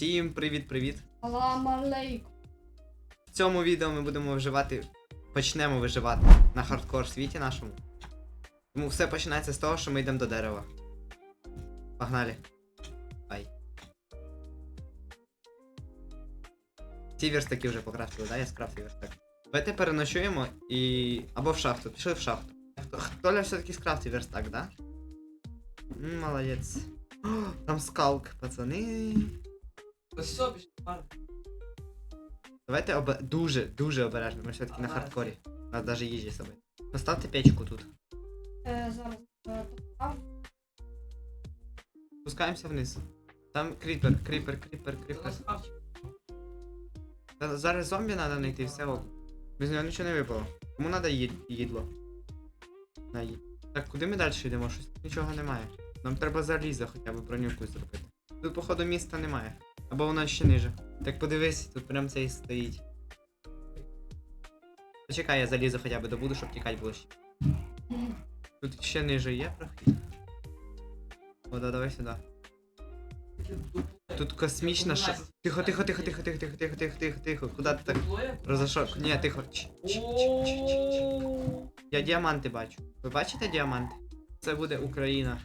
Всім привіт-привіт! Салам алейкум. В цьому відео ми будемо виживати. Почнемо виживати на хардкор світі нашому. Тому все починається з того, що ми йдемо до дерева. Погнали. Ай. Ці верстаки вже покрасили, да? Я скрафтив верстак. Давайте переночуємо і. або в шахту. Пішли в шахту. Хто- Толя все-таки скрафтив верстак, да? Молодець. О, там скалк, пацани. Ось все, пішли пар. Давайте обе... дуже, дуже обережно, ми все-таки на Ага. хардкорі. У нас навіть їжі з собою. Поставте печку тут. Е, зараз е, поставлю. Спускаємося вниз. Там кріпер, кріпер, кріпер, кріпер. Та Зараз зомбі треба знайти, все ок. Без нього нічого не випало. Кому треба їд... їдло? На їд. Так, куди ми далі йдемо? Щось нічого немає. Нам треба залізо хоча б броню якусь зробити. Тут, походу, міста немає. Або воно ще ниже. Так подивись, тут прям цей стоїть. Почекай, я залізо хоча б добуду, щоб тікати було ще. Тут ще ниже є прохід. О, да, давай сюди. Тут космічна ша... Тихо, тихо, тихо, тихо, тихо, тихо, тихо, тихо, тихо, тихо. Куда ти так розійшов? Ні, тихо. Я діаманти бачу. Ви бачите діаманти? Це буде Україна.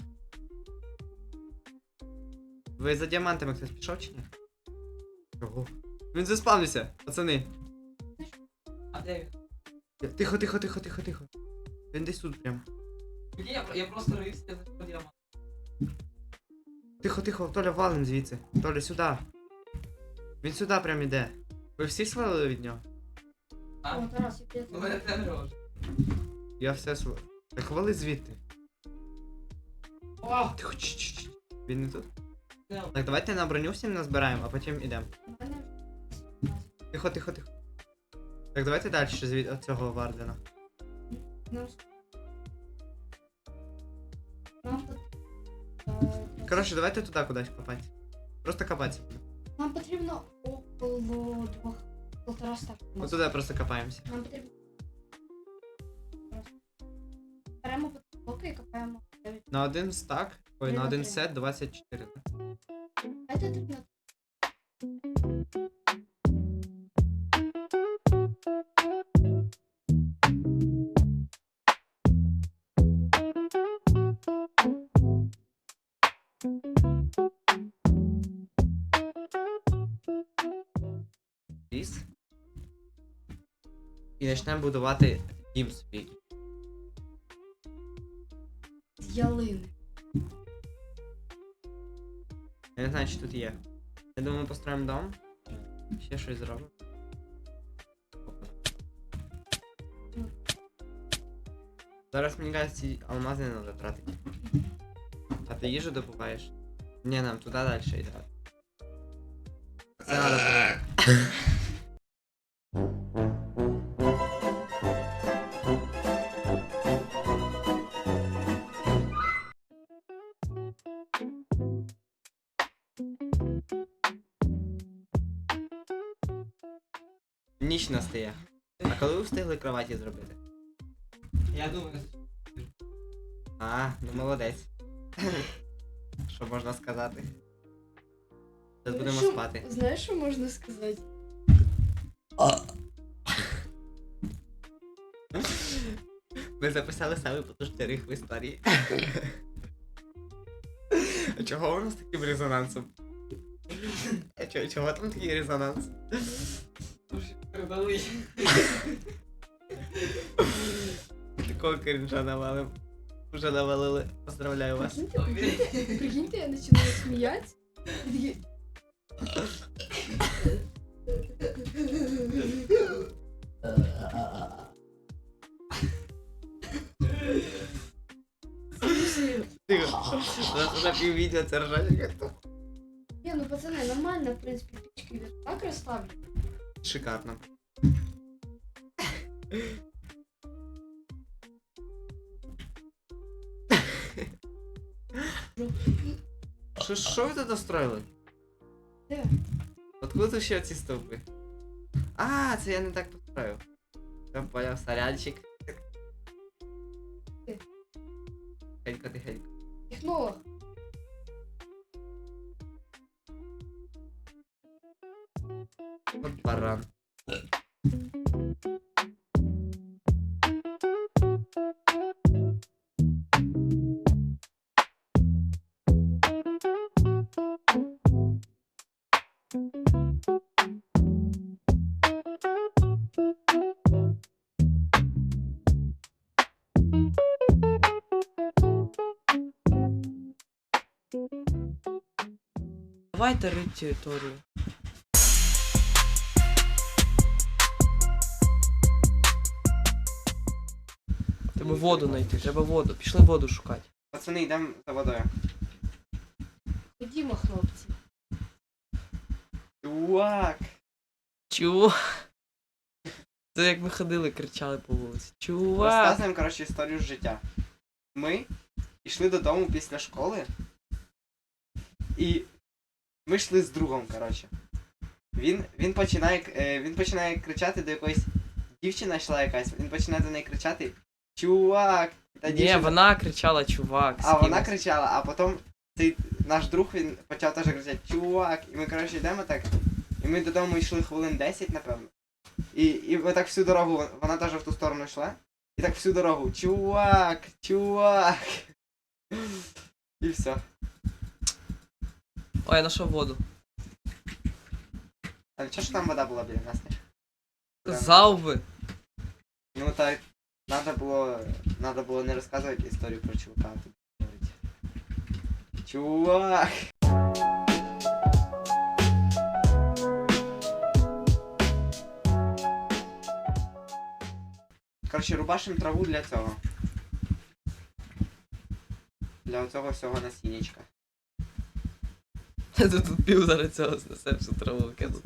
Ви за діамантами хтось пішов чи ні? Ого. Він заспавнився, пацани. А де він? Тихо, тихо, тихо, тихо, тихо. Він десь тут прям. Ні, я, я просто рився, знайшов діамант. Тихо, тихо, Толя валим звідси. Толя, сюди. Він сюди прям іде. Ви всі свалили від нього? А? О, Тарас, я У мене. Я все свалив. Так вали звідти. О! Тихо, ч ч ч Він не тут? Так, давайте на броню всім назбираємо, а потім ідемо. Тихо, тихо, тихо. Так, давайте далі звід от цього Вардена. тут е, Коротше, давайте туди кудись копати. Просто копатися. нам потрібно около двох полтора ста. От туди просто копаємося. Нам потрібно беремо блоки і копаємо. На один стак, ой, на один сет 24. Давайте тут Ліс. І почнемо будувати дім собі. з ялини. Я не знаю, чи тут є. Я думаю, ми построїмо дом. Ще щось зробимо. Зараз мені кажуть, ці алмази не треба тратити. А ти їжу добуваєш? Ні, нам туди далі йде. Це треба. Ніч настає. А коли ви встигли кроваті зробити? Я думаю, А, ну молодець. Що можна сказати? Зараз будемо Що- спати. Знаєш, що можна сказати? Ми записали саме потужний рих в історії. А чого у нас таким резонансом? А чого, чого там такий резонанс? дуже передали. Такого крінжа навалим. Уже навалили. Поздравляю вас. Прикиньте, прикиньте, прикиньте, я починаю сміятися. І такі, Тихо. У нас уже пів відео це ржачка. Ні, ну пацани, нормально, в принципі, пічки так розставлю. Шикарно. Що, що ви тут достроїли? Де? Откуда тут ще ці стовпи? А, це я не так построїв. Я поняв, сорянчик. Тихенько, тихенько. Технолог. От баран. Давайте рить територію. Треба воду знайти, треба воду. Пішли воду шукати. Пацани, йдемо за водою. Ходімо, хлопці. Чувак! Чу. Це як ми ходили, кричали по вулиці. Чувак! Розказуємо, коротше, історію з життя. Ми йшли додому після школи. І ми йшли з другом, коротше. Він, він, починає, е, він починає кричати до якоїсь дівчина йшла якась, він починає до неї кричати Чувак! Та Ні, вона кричала, чувак. з А вона кимось. кричала, а потім цей наш друг він почав теж кричати Чувак! І ми, коротше, йдемо так. І ми додому йшли хвилин 10, напевно. І, і ми так всю дорогу, вона теж в ту сторону йшла. І так всю дорогу. Чувак! Чувак! І все. Ой, я знайшов воду. А чого ж там вода була біля нас? не? Казав би. Ну так, надо було, надо було не розказувати історію про чувака, а тут говорити. Чувак! Коротше, рубашим траву для цього. Для оцього всього насіннячка. Тут тут пів зараз цього снесе всю траву кинув.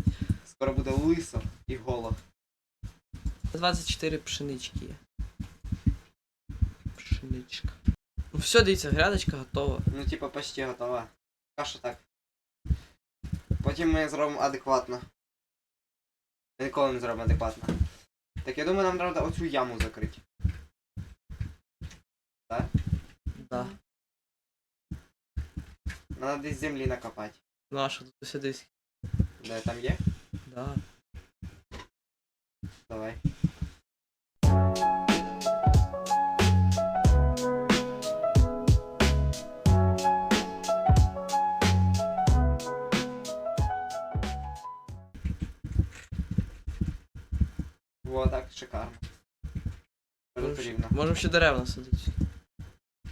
Скоро буде лисо і голо. 24 пшенички є. Пшеничка. Ну все, дивіться, грядочка готова. Ну, типа, почти готова. Каша так. Потім ми зробимо адекватно. Ми ніколи не зробимо адекватно. Так я думаю, нам треба оцю яму закрити. Да. Надо десь землі накопати. Ну а що тут десь? Де там є? Да. Давай. Во, так, шикарно. Ще- потрібно. Можемо ще дерева насадити.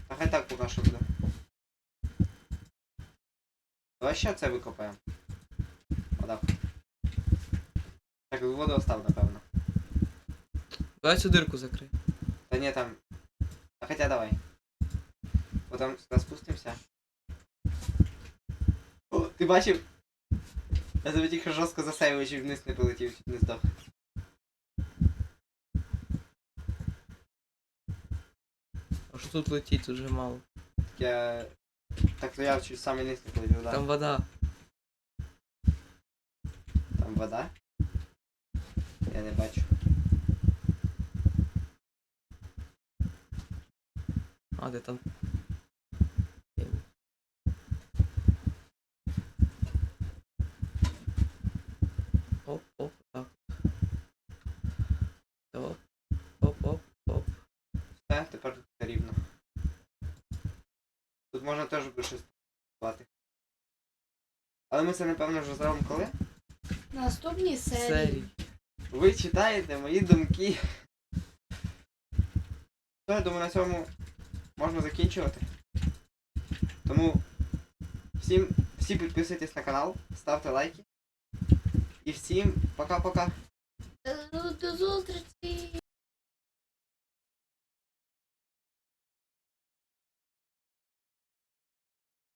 А хай так поки що буде. Давай ще це викопаємо. Отак. Так, воду остав, напевно. Давай цю дирку закрий. Та ні, там. А хотя давай. Потім сюди спустимося. О, ти бачив? Я тебе тільки жорстко засейвив, чуть вниз не полетів, не здох. Що тут летить, тут вже мало. Я... Так то я чуть сам вниз не полетів, да. Там вода. Там вода? Я не бачу. А, де там? Оп, оп, так. Оп, оп, оп, оп. Все, тепер тут можна теж буде щось плати. Але ми це напевно вже зробимо коли? На наступній серії. Ви читаєте мої думки. То, я думаю, на цьому можна закінчувати. Тому всім, всі підписуйтесь на канал, ставте лайки. І всім пока-пока. До- До зустрічі!